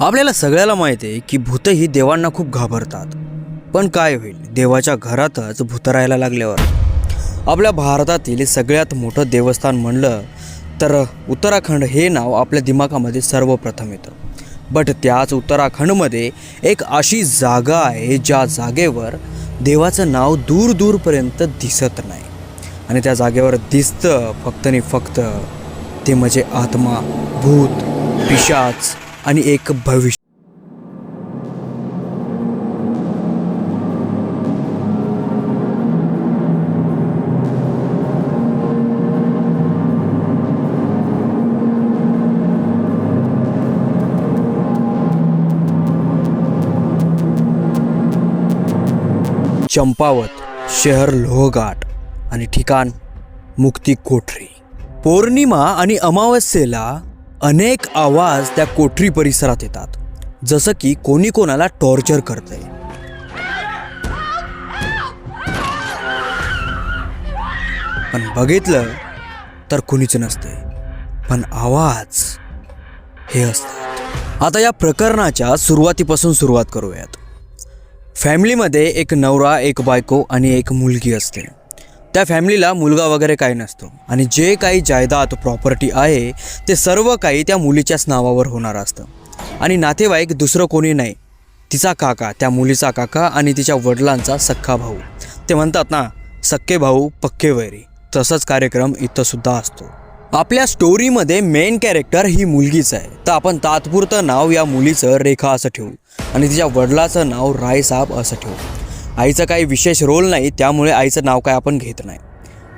आपल्याला सगळ्याला माहीत आहे की भूत ही देवांना खूप घाबरतात. पण काय होईल? देवाच्या घरातच भूत राहायला लागल्यावर. आपल्या भारतातील सगळ्यात मोठं देवस्थान म्हणलं तर उत्तराखंड हे नाव आपल्या दिमागामध्ये सर्वप्रथम येतं. बट त्याच उत्तराखंडमध्ये एक अशी जागा आहे ज्या जागेवर देवाचं नाव दूर दूरपर्यंत दिसत नाही. आणि त्या जागेवर दिसतं फक्त आणि फक्त ते म्हणजे आत्मा भूत पिशाच आणि एक भविष्य. चंपावत शहर लोहघाट आणि ठिकाण मुक्ती कोठरी. पौर्णिमा आणि अमावस्येला अनेक आवाज त्या कोठरी परिसरात येतात जसं की कोणी कोणाला टॉर्चर करतंय. पण बघितलं तर कुणीच नसते पण आवाज हे असतात. आता या प्रकरणाच्या सुरुवातीपासून सुरुवात करूयात. फॅमिलीमध्ये एक नवरा एक बायको आणि एक मुलगी असते. त्या फॅमिलीला मुलगा वगैरे काही नसतो. आणि जे काही जायदाद प्रॉपर्टी आहे ते सर्व काही त्या मुलीच्याच नावावर होणार असतं. आणि नातेवाईक दुसरं कोणी नाही. तिचा काका त्या मुलीचा काका आणि तिच्या वडिलांचा सख्खा भाऊ. ते म्हणतात ना सक्के भाऊ पक्के वैरी. तसंच कार्यक्रम इथंसुद्धा असतो. आपल्या स्टोरीमध्ये मेन कॅरेक्टर ही मुलगीच आहे. तर आपण तात्पुरतं नाव या मुलीचं रेखा असं ठेवू. आणि तिच्या वडिलाचं नाव रायसाहेब असं ठेवू. आईचं काही विशेष रोल नाही त्यामुळे आईचं नाव काय आपण घेत नाही.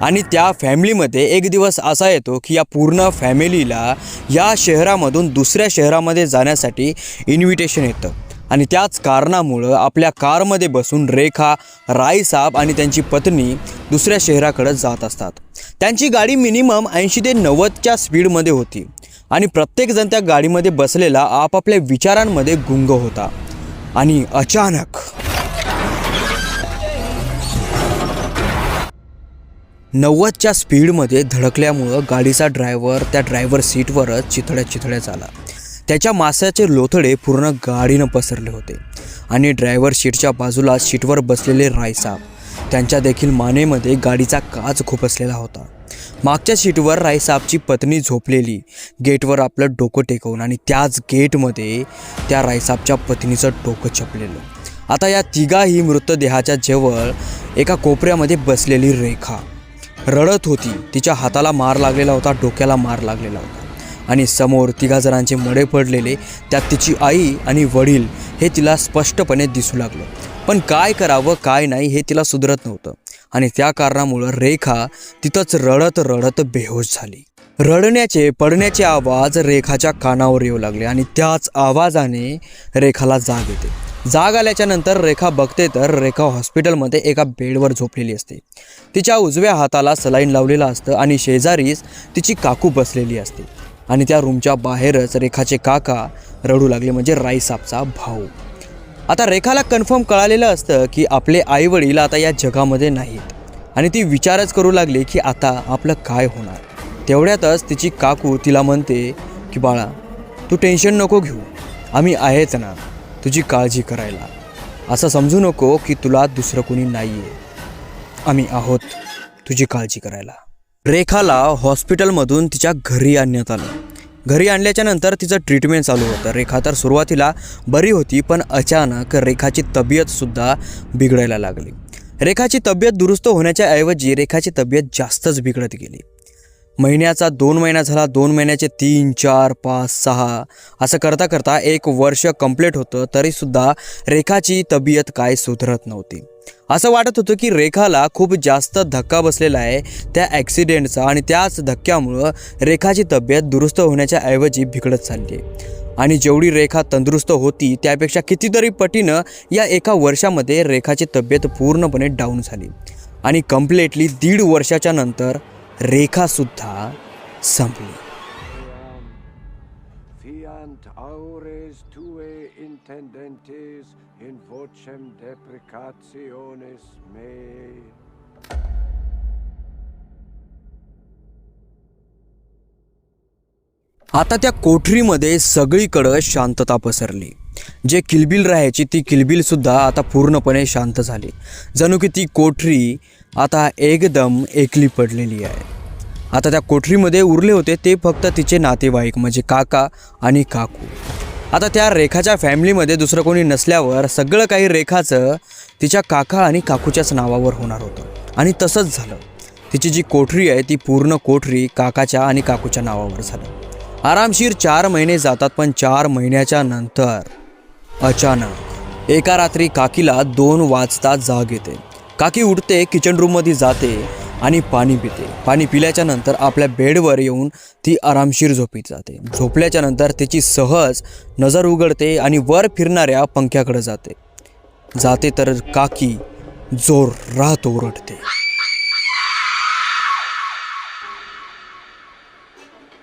आणि त्या फॅमिलीमध्ये एक दिवस असा येतो की या पूर्ण फॅमिलीला या शहरामधून दुसऱ्या शहरामध्ये जाण्यासाठी इन्व्हिटेशन येतं. आणि त्याच कारणामुळं आपल्या कारमध्ये बसून रेखा रायसाहेब आणि त्यांची पत्नी दुसऱ्या शहराकडे जात असतात. त्यांची गाडी मिनिमम ऐंशी ते नव्वदच्या स्पीडमध्ये होती. आणि प्रत्येकजण त्या गाडीमध्ये बसलेला आपापल्या विचारांमध्ये गुंग होता. आणि अचानक नव्वदच्या स्पीडमध्ये धडकल्यामुळं गाडीचा ड्रायव्हर त्या ड्रायव्हर सीटवरच चिथड्या चिथड्या झाला. त्याच्या मासाचे लोथडे पूर्ण गाडीनं पसरले होते आणि ड्रायव्हर सीटच्या बाजूला सीटवर बसलेले रायसाब त्यांच्या देखील मानेमध्ये गाडीचा काच खुपसलेला होता. मागच्या सीटवर रायसाबची पत्नी झोपलेली गेटवर आपलं डोकं टेकवून आणि त्याच गेटमध्ये त्या रायसाबच्या पत्नीचं डोकं छपलेलं. आता या तिघाही मृतदेहाच्या जवळ एका कोपऱ्यामध्ये बसलेली रेखा रडत होती. तिच्या हाताला मार लागलेला होता डोक्याला मार लागलेला होता. आणि समोर तिघा जणांचे मडे पडलेले त्यात तिची आई आणि वडील हे तिला स्पष्टपणे दिसू लागलं. पण काय करावं काय नाही हे तिला सुधरत नव्हतं. आणि त्या कारणामुळं रेखा तिथंच रडत रडत बेहोश झाली. रडण्याचे पडण्याचे आवाज रेखाच्या कानावर येऊ लागले आणि त्याच आवाजाने रेखाला जाग येते. जाग आल्याच्यानंतर रेखा बघते तर रेखा हॉस्पिटलमध्ये एका बेडवर झोपलेली असते. तिच्या उजव्या हाताला सलाईन लावलेलं असतं आणि शेजारीच तिची काकू बसलेली असते. आणि त्या रूमच्या बाहेरच रेखाचे काका रडू लागले म्हणजे राईसाबचा भाऊ. आता रेखाला कन्फर्म कळालेलं असतं की आपले आईवडील आता या जगामध्ये नाहीत. आणि ती विचारच करू लागली की आता आपलं काय होणार? तेवढ्यातच तिची काकू तिला म्हणते की बाळा तू टेन्शन नको घेऊ. आम्ही आहेच ना. तुझी काळजी करायला. असं समजू नको की तुला दुसरं कोणी नाही आहे आम्ही आहोत तुझी काळजी करायला. रेखाला हॉस्पिटलमधून तिच्या घरी आणण्यात आलं. घरी आणल्याच्या नंतर तिचं ट्रीटमेंट चालू होतं. रेखा तर सुरुवातीला बरी होती पण अचानक रेखाची तब्येतसुद्धा बिघडायला लागली. रेखाची तब्येत दुरुस्त होण्याच्या ऐवजी रेखाची तब्येत जास्तच बिघडत गेली. महिन्याचा दोन महिना झाला दोन महिन्याचे तीन चार पाच सहा. असं करता करता एक वर्ष कंप्लीट होतं तरीसुद्धा रेखाची तब्येत काय सुधरत नव्हती. असं वाटत होतं की रेखाला खूप जास्त धक्का बसलेला आहे त्या ॲक्सिडेंटचा आणि त्याच धक्क्यामुळं रेखाची तब्येत दुरुस्त होण्याच्या ऐवजी बिघडत चालली आहे. आणि जेवढी रेखा तंदुरुस्त होती त्यापेक्षा कितीतरी पटीनं या एका वर्षामध्ये रेखाची तब्येत पूर्णपणे डाऊन झाली. आणि कम्प्लेटली दीड वर्षाच्या नंतर रेखासुद्धा संपली. Fiant aures tue intendentes in vocem deprecationis mei. आता त्या कोठरीमध्ये सगळीकडं शांतता पसरली. जे किलबिल राहायची ती किलबिलसुद्धा आता पूर्णपणे शांत झाली. जणू की ती कोठरी आता एकदम एकली पडलेली आहे. आता त्या कोठरीमध्ये उरले होते ते फक्त तिचे नातेवाईक म्हणजे काका आणि काकू. आता त्या रेखाच्या फॅमिलीमध्ये दुसरं कोणी नसल्यावर सगळं काही रेखाचं तिच्या काका आणि काकूच्याच नावावर होणार होतं. आणि तसंच झालं. तिची जी कोठरी आहे ती पूर्ण कोठरी काकाच्या आणि काकूच्या नावावर झालं. आरामशीर चार महिने जातात पण चार महिन्याच्या नंतर अचानक एका रात्री काकीला दोन वाजता जाग येते. काकी उठते किचन रूममध्ये जाते आणि पाणी पिते. पाणी पिल्याच्या नंतर आपल्या बेडवर येऊन ती आरामशीर झोपीत जाते. झोपल्याच्या नंतर तिची सहज नजर उघडते आणि वर फिरणाऱ्या पंख्याकडे जाते. जाते तर काकी जोर राहत ओरडते.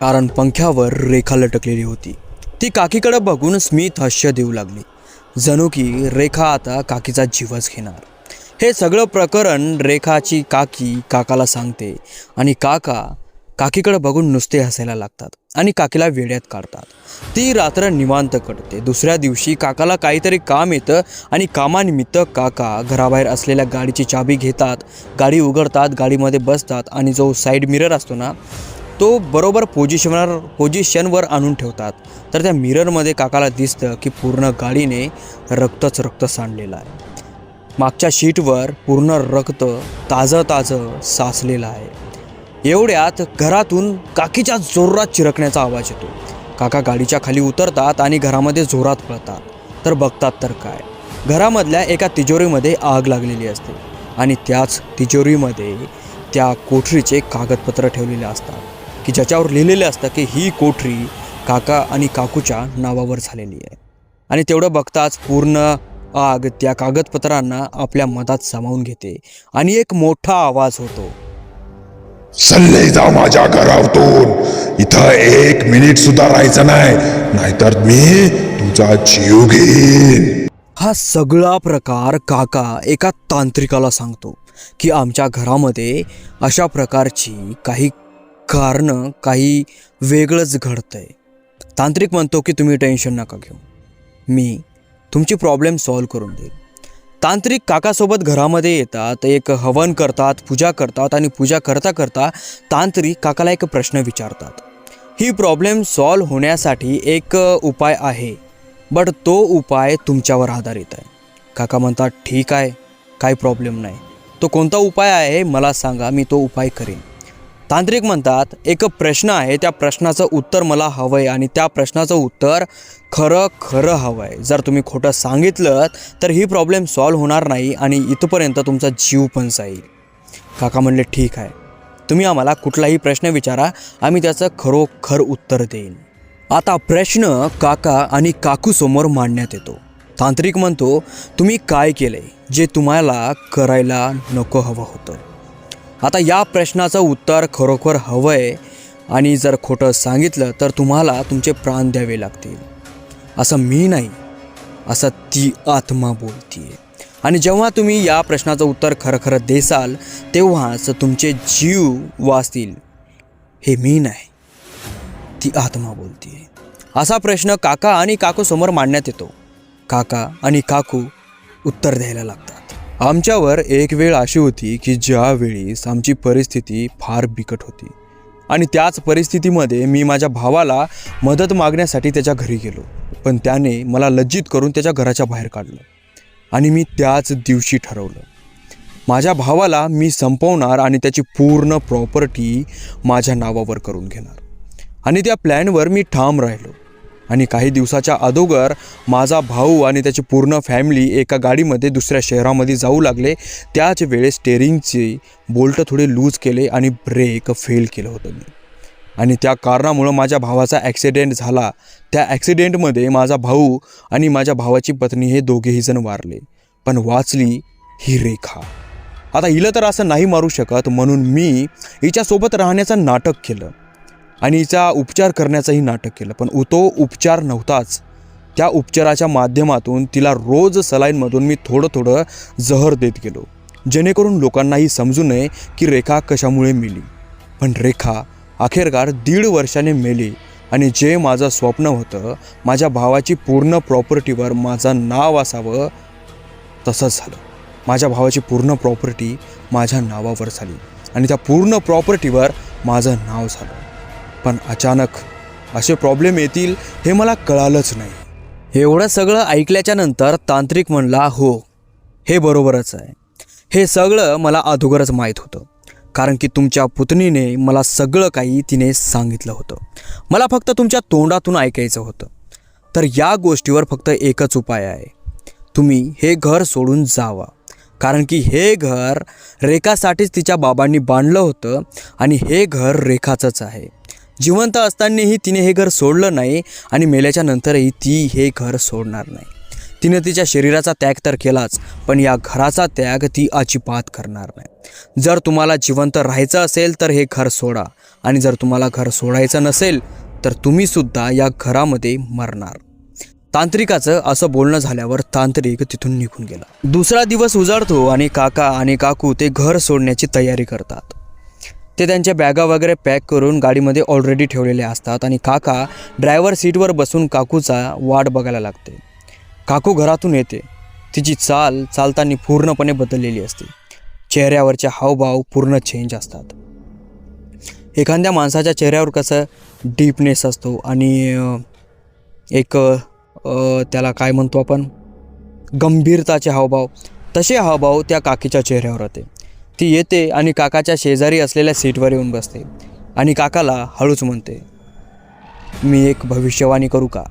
कारण पंख्यावर रेखा लटकलेली होती. ती काकीकडे बघून स्मित हास्य देऊ लागली. जणू की रेखा आता काकीचा जीवच घेणार. हे सगळं प्रकरण रेखाची काकी काकाला सांगते. आणि काका काकीकडे बघून नुसते हसायला लागतात आणि काकीला वेड्यात काढतात. ती रात्र निवांत करते दुसऱ्या दिवशी काकाला काहीतरी काम येतं आणि कामानिमित्त काका घराबाहेर असलेल्या गाडीची चाबी घेतात गाडी उघडतात गाडीमध्ये बसतात आणि जो साईड मिरर असतो ना तो बरोबर पोझिशनवर पोझिशनवर आणून ठेवतात. तर त्या मिररमध्ये काकाला दिसतं की पूर्ण गाडीने रक्तच रक्त सांडलेलं आहे. मागच्या शीटवर पूर्ण रक्त ताजं ताजं साचलेलं आहे. एवढ्यात घरातून काकीच्या जोरात चिरकण्याचा आवाज येतो. काका गाडीच्या खाली उतरतात आणि घरामध्ये जोरात पळतात. तर बघतात तर काय? घरामधल्या एका तिजोरीमध्ये आग लागलेली असते आणि त्याच तिजोरीमध्ये त्या कोठरीचे कागदपत्र ठेवलेले असतात की ज्याच्यावर लिहिलेले असतं की ही कोठरी काका आणि काकूच्या नावावर झालेली आहे. आणि तेवढं बघताच पूर्ण आग त्या कागदपत्रांना आपल्या मधात सामावून घेते आणि एक मोठा आवाज होतो. सल्ले जा माझ्या घरातून इथं एक मिनिट सुद्धा राहायचं नाही. नाहीतर मी तुझा जीव घेईन. हा सगळा प्रकार काका एका तांत्रिकाला सांगतो की आमच्या घरामध्ये अशा प्रकारची काही कारणं काही वेगळंच घडतंय. तांत्रिक म्हणतो की तुम्ही टेन्शन नका घेऊ. मी तुमची प्रॉब्लेम सॉल्व करून देईल. तांत्रिक काकासोबत घरामध्ये येतात एक हवन करतात पूजा करतात आणि पूजा करता करता तांत्रिक काकाला एक प्रश्न विचारतात. ही प्रॉब्लेम सॉल्व होण्यासाठी एक उपाय आहे बट तो उपाय तुमच्यावर आधारित आहे. काका म्हणतात ठीक आहे काही प्रॉब्लेम नाही. तो कोणता उपाय आहे मला सांगा मी तो उपाय करेन. तांत्रिक म्हणतात एक प्रश्न आहे त्या प्रश्नाचं उत्तर मला हवं आहे आणि त्या प्रश्नाचं उत्तर खरं खरं हवं आहे जर तुम्ही खोटं सांगितलं तर ही प्रॉब्लेम सॉल्व होणार नाही आणि इथपर्यंत तुमचा जीव पण जाईल. काका म्हणले ठीक आहे. तुम्ही आम्हाला कुठलाही प्रश्न विचारा आम्ही त्याचं खरोखर उत्तर देईन. आता प्रश्न काका आणि काकूसमोर मांडण्यात येतो. तांत्रिक म्हणतो तुम्ही काय केले जे तुम्हाला करायला नको हवं होतं? आता या प्रश्नाचं उत्तर खरोखर हवं आहे आणि जर खोटं सांगितलं तर तुम्हाला तुमचे प्राण द्यावे लागतील. असं मी नाही असं ती आत्मा बोलतीये. आणि जेव्हा तुम्ही या प्रश्नाचं उत्तर खरं खरं देसाल तेव्हाच तुमचे जीव वाचतील. हे मी नाही ती आत्मा बोलतीये. असा प्रश्न काका आणि काकू समोर मांडण्यात येतो. काका आणि काकू उत्तर द्यायला लागतात. आमच्यावर एक वेळ अशी होती की ज्यावेळेस आमची परिस्थिती फार बिकट होती. आणि त्याच परिस्थितीमध्ये मी माझ्या भावाला मदत मागण्यासाठी त्याच्या घरी गेलो. पण त्याने मला लज्जित करून त्याच्या घराच्या बाहेर काढलं आणि मी त्याच दिवशी ठरवलं. माझ्या भावाला मी संपवणार आणि त्याची पूर्ण प्रॉपर्टी माझ्या नावावर करून घेणार. आणि त्या प्लॅनवर मी ठाम राहिलो. आणि काही दिवसाच्या अगोदर माझा भाऊ आणि त्याची पूर्ण फॅमिली एका गाडीमध्ये दुसऱ्या शहरामध्ये जाऊ लागले. त्याच वेळेस स्टेरिंगचे बोल्ट थोडे लूज केले आणि ब्रेक फेल केलं होतं. मी आणि त्या कारणामुळं माझ्या भावाचा ॲक्सिडेंट झाला. त्या ॲक्सिडेंटमध्ये माझा भाऊ आणि माझ्या भावाची पत्नी हे दोघेही जण वारले. पण वाचली ही रेखा. आता हिला तर असं नाही मारू शकत म्हणून मी हिच्यासोबत राहण्याचं नाटक केलं. आणि हिचा उपचार करण्याचंही नाटक केलं. पण उ- तो उपचार नव्हताच. त्या उपचाराच्या माध्यमातून तिला रोज सलाईनमधून मी थोडं थोडं जहर देत गेलो. जेणेकरून लोकांनाही समजू नये की रेखा कशामुळे मेली. पण रेखा अखेरकार दीड वर्षाने मेली आणि जे माझं स्वप्न होतं माझ्या भावाची पूर्ण प्रॉपर्टीवर माझं नाव असावं तसंच झालं. माझ्या भावाची पूर्ण प्रॉपर्टी माझ्या नावावर झाली आणि त्या पूर्ण प्रॉपर्टीवर माझं नाव झालं. पण अचानक असे प्रॉब्लेम येतील हे मला कळालंच नाही. एवढं सगळं ऐकल्याच्या नंतर तांत्रिक म्हणला हो हे बरोबरच आहे. हे सगळं मला अधोगरच माहीत होतं. कारण की तुमच्या पुतणीने मला सगळं काही तिने सांगितलं होतं. मला फक्त तुमच्या तोंडातून ऐकायचं होतं. तर या गोष्टीवर फक्त एकच उपाय आहे. तुम्ही हे घर सोडून जावा. कारण की हे घर रेखासाठीच तिच्या बाबांनी बांधलं होतं आणि हे घर रेखाचंच आहे. जिवंत असतानाही तिने हे घर सोडलं नाही आणि मेल्याच्या नंतरही ती हे घर सोडणार नाही. तिने तिच्या शरीराचा त्याग तर केलाच पण या घराचा त्याग ती अजिबात करणार नाही. जर तुम्हाला जिवंत राहायचं असेल तर हे घर सोडा आणि जर तुम्हाला घर सोडायचं नसेल तर तुम्हीसुद्धा या घरामध्ये मरणार. तांत्रिकाचं असं बोलणं झाल्यावर तांत्रिक तिथून निघून गेला. दुसरा दिवस उजाडतो आणि काका आणि काकू ते घर सोडण्याची तयारी करतात. ते त्यांच्या बॅगा वगैरे पॅक करून गाडीमध्ये ऑलरेडी ठेवलेले असतात आणि काका ड्रायव्हर सीटवर बसून काकूचा वाट बघायला लागते. काकू घरातून येते. तिची चाल चालताना पूर्णपणे बदललेली असते. चेहऱ्यावरचे हावभाव पूर्ण चेंज असतात. एखाद्या माणसाच्या चेहऱ्यावर कसं डीपनेस असतो आणि एक त्याला काय म्हणतो आपण? गंभीरताचे हावभाव. तसे हावभाव त्या काकीच्या चेहऱ्यावर होते. ती येते आणि काकाच्या शेजारी असलेल्या सीटवर येऊन बसते आणि काकाला हळूच म्हणते मी एक भविष्यवाणी करू का?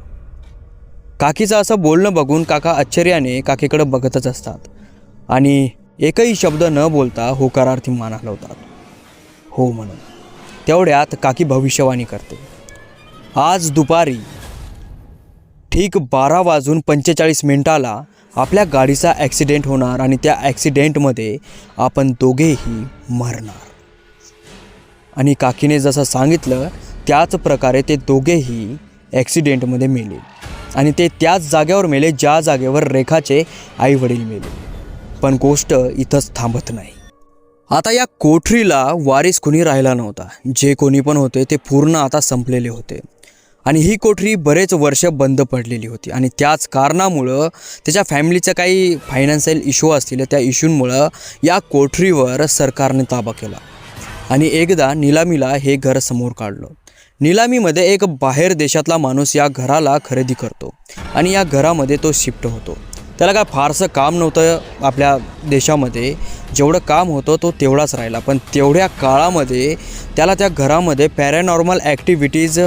काकीचं असं बोलणं बघून काका आश्चर्याने काकीकडं बघतच असतात आणि एकही शब्द न बोलता होकारार्थी मान हलवतात हो म्हणून. तेवढ्यात काकी भविष्यवाणी करते. आज दुपारी ठीक बारा वाजून पंचेचाळीस मिनिटाला आपल्या गाडीचा ॲक्सिडेंट होणार आणि त्या ॲक्सिडेंटमध्ये आपण दोघेही मरणार. आणि काकीने जसं सांगितलं त्याच प्रकारे ते दोघेही ॲक्सिडेंटमध्ये मेले. आणि ते त्याच जागेवर मेले ज्या जागेवर रेखाचे आई वडील मेले. पण गोष्ट इथंच थांबत नाही. आता या कोठरीला वारीस कोणी राहिला नव्हता. जे कोणी पण होते ते पूर्ण आता संपलेले होते. आणि ही कोठरी बरेच वर्ष बंद पडलेली होती. आणि त्याच कारणामुळं त्याच्या फॅमिलीचं काही फायनान्शियल इश्यू असतील त्या इश्यूंमुळं या कोठरीवर सरकारने ताबा केला. आणि एकदा निलामीला हे घर समोर काढलं. निलामीमध्ये एक बाहेर देशातला माणूस या घराला खरेदी करतो आणि या घरामध्ये तो शिफ्ट होतो. त्याला काय फारसं काम नव्हतं आपल्या देशामध्ये. जेवढं काम होतं तो तेवढाच राहिला. पण तेवढ्या काळामध्ये त्याला त्या घरामध्ये पॅरानॉर्मल ॲक्टिव्हिटीज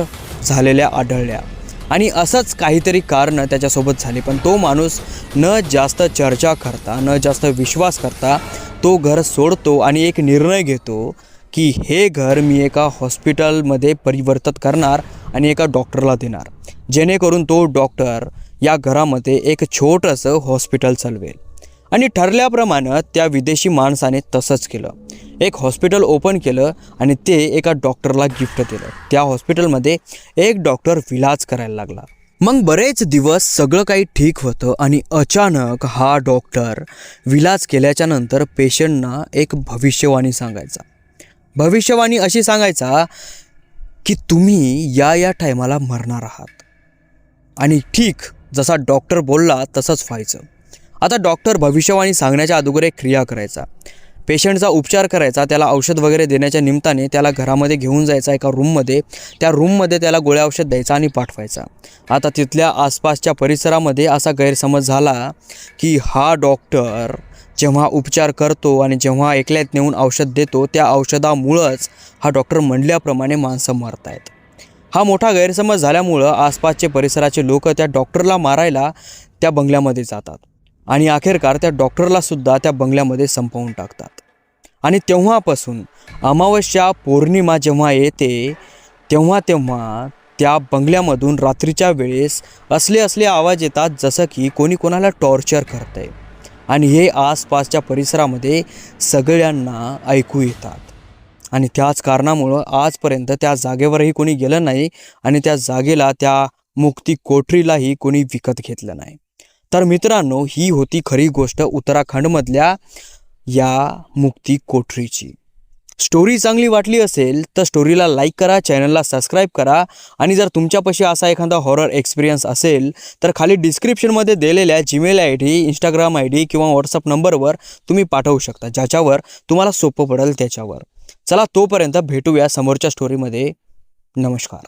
झालेल्या आढळल्या. आणि असंच काहीतरी कारणं त्याच्यासोबत झाले. पण तो माणूस न जास्त चर्चा करता न जास्त विश्वास करता तो घर सोडतो आणि एक निर्णय घेतो की हे घर मी एका हॉस्पिटलमध्ये परिवर्तित करणार आणि एका डॉक्टरला देणार. जेणेकरून तो डॉक्टर या घरामध्ये एक छोटंसं हॉस्पिटल चालवेल. आणि ठरल्याप्रमाणे त्या विदेशी माणसाने तसंच केलं. एक हॉस्पिटल ओपन केलं आणि ते एका डॉक्टरला गिफ्ट दिलं. त्या हॉस्पिटलमध्ये एक डॉक्टर विलाज करायला लागला. मग बरेच दिवस सगळं काही ठीक होतं आणि अचानक हा डॉक्टर विलाज केल्याच्यानंतर पेशंटना एक भविष्यवाणी सांगायचा. भविष्यवाणी अशी सांगायचा की तुम्ही या या टायमाला मरणार आहात. आणि ठीक जसा डॉक्टर बोलला तसंच व्हायचं. आता डॉक्टर भविष्यवाणी सांगण्याच्या अगोदर एक क्रिया करायचा. पेशंटचा उपचार करायचा त्याला औषध वगैरे देण्याच्या निमित्ताने त्याला घरामध्ये घेऊन जायचा एका रूममध्ये. त्या रूममध्ये त्याला गोळ्या औषध द्यायचा आणि पाठवायचा. आता तिथल्या आसपासच्या परिसरामध्ये असा गैरसमज झाला की हा डॉक्टर जेव्हा उपचार करतो आणि जेव्हा एकल्यात नेऊन औषध देतो त्या औषधामुळंच हा डॉक्टर म्हणल्याप्रमाणे माणसं मरत आहेत. हा मोठा गैरसमज झाल्यामुळं आसपासचे परिसराचे लोक त्या डॉक्टरला मारायला त्या बंगल्यामध्ये जातात. आणि अखेरकार त्या डॉक्टरला सुद्धा त्या बंगल्यामध्ये संपवून टाकतात. आणि तेव्हापासून अमावस्या पौर्णिमा जेव्हा येते तेव्हा तेव्हा त्या बंगल्यामधून रात्रीच्या वेळेस असले असले आवाज येतात जसं की कोणी कोणाला टॉर्चर करत आहे आणि हे आसपासच्या परिसरामध्ये सगळ्यांना ऐकू येतात. आणि त्याच कारणामुळं आजपर्यंत त्या जागेवरही कोणी गेलं नाही आणि त्या जागेला त्या मुक्ती कोठरीलाही कोणी विकत घेतलं नाही. तर मित्रांनो ही होती खरी गोष्ट उत्तराखंडमधल्या या मुक्ती कोठरीची. स्टोरी चांगली वाटली असेल तर स्टोरीला लाईक करा चॅनलला सबस्क्राईब करा आणि जर तुमच्यापाशी असा एखादा हॉरर एक्सपिरियन्स असेल तर खाली डिस्क्रिप्शनमध्ये दिलेल्या Gmail I D Instagram I D किंवा व्हॉट्सअप नंबरवर तुम्ही पाठवू शकता ज्याच्यावर तुम्हाला सोपं पडेल त्याच्यावर. चला तोपर्यंत भेटूया समोरच्या स्टोरीमध्ये नमस्कार.